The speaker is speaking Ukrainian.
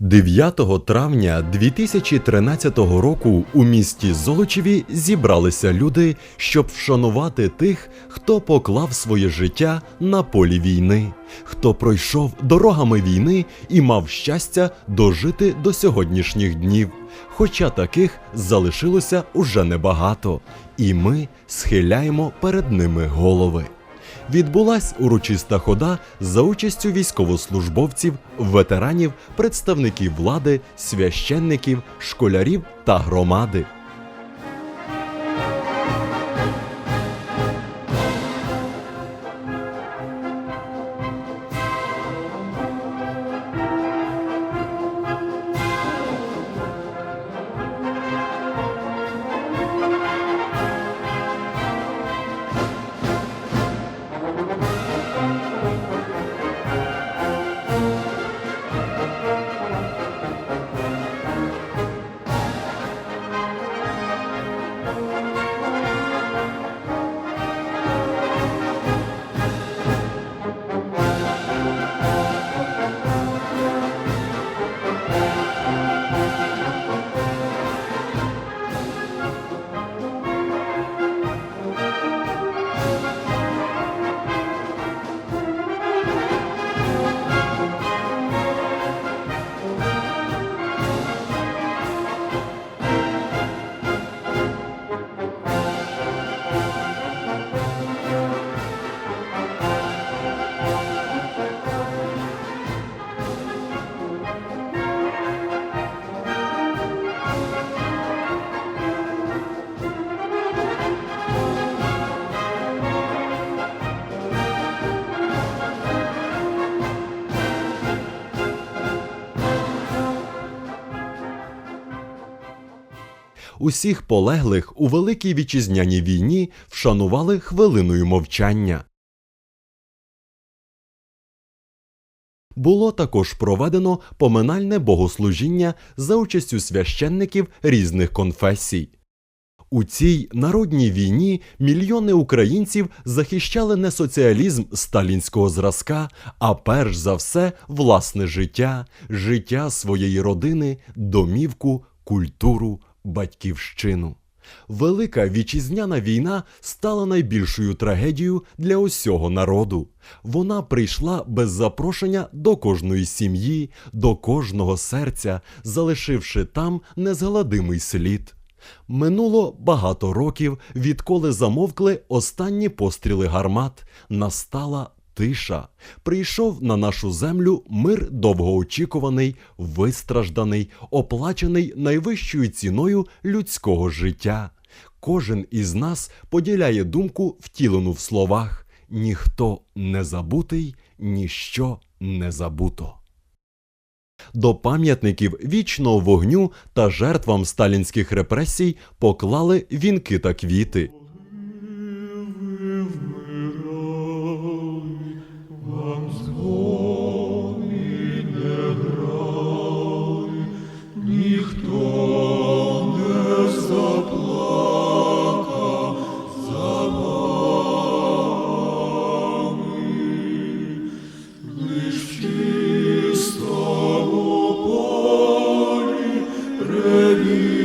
9 травня 2013 року у місті Золочеві зібралися люди, щоб вшанувати тих, хто поклав своє життя на полі війни, хто пройшов дорогами війни і мав щастя дожити до сьогоднішніх днів. Хоча таких залишилося уже небагато, і ми схиляємо перед ними голови відбулась урочиста хода за участю військовослужбовців, ветеранів, представників влади, священників, школярів та громади. Усіх полеглих у Великій Вітчизняній війні вшанували хвилиною мовчання. Було також проведено поминальне богослужіння за участю священників різних конфесій. У цій народній війні мільйони українців захищали не соціалізм сталінського зразка, а перш за все власне життя, життя своєї родини, домівку, культуру, батьківщину. Велика вітчизняна війна стала найбільшою трагедією для усього народу. Вона прийшла без запрошення до кожної сім'ї, до кожного серця, залишивши там незгладимий слід. Минуло багато років, відколи замовкли останні постріли гармат, настала тиша. Прийшов на нашу землю мир довгоочікуваний, вистражданий, оплачений найвищою ціною людського життя. Кожен із нас поділяє думку, втілену в словах: ніхто не забутий, ніщо не забуто. До пам'ятників вічного вогню та жертвам сталінських репресій поклали вінки та квіти. Дзвони не грали, ніхто не заплакав. За вами, ревіли